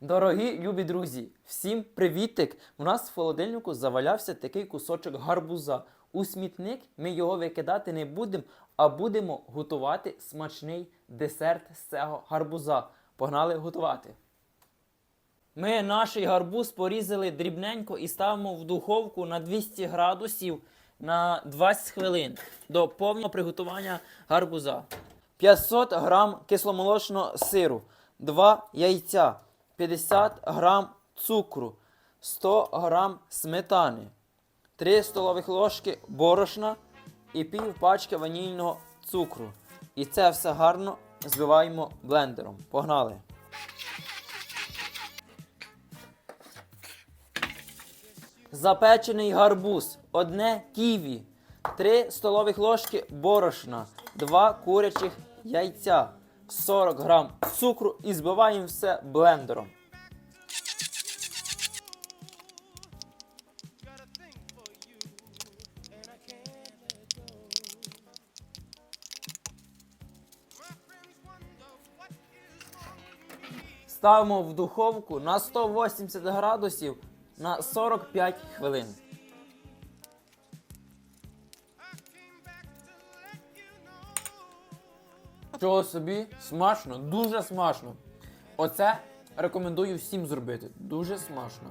Дорогі любі друзі, всім привітик! У нас в холодильнику завалявся такий кусочок гарбуза. У смітник ми його викидати не будемо, а будемо готувати смачний десерт з цього гарбуза. Погнали готувати. Ми наш гарбуз порізали дрібненько і ставимо в духовку на 200 градусів на 20 хвилин до повного приготування гарбуза. 500 грам кисломолочного сиру, 2 яйця, 50 грам цукру, 100 грам сметани, 3 столових ложки борошна і пів пачки ванільного цукру. І це все гарно збиваємо блендером. Погнали! Запечений гарбуз, одне ківі, 3 столових ложки борошна, 2 курячих яйця, 40 грам цукру і збиваємо все блендером. Ставимо в духовку на 180 градусів на 45 хвилин. Чого собі? Смачно, дуже смачно. Оце рекомендую всім зробити. Дуже смачно.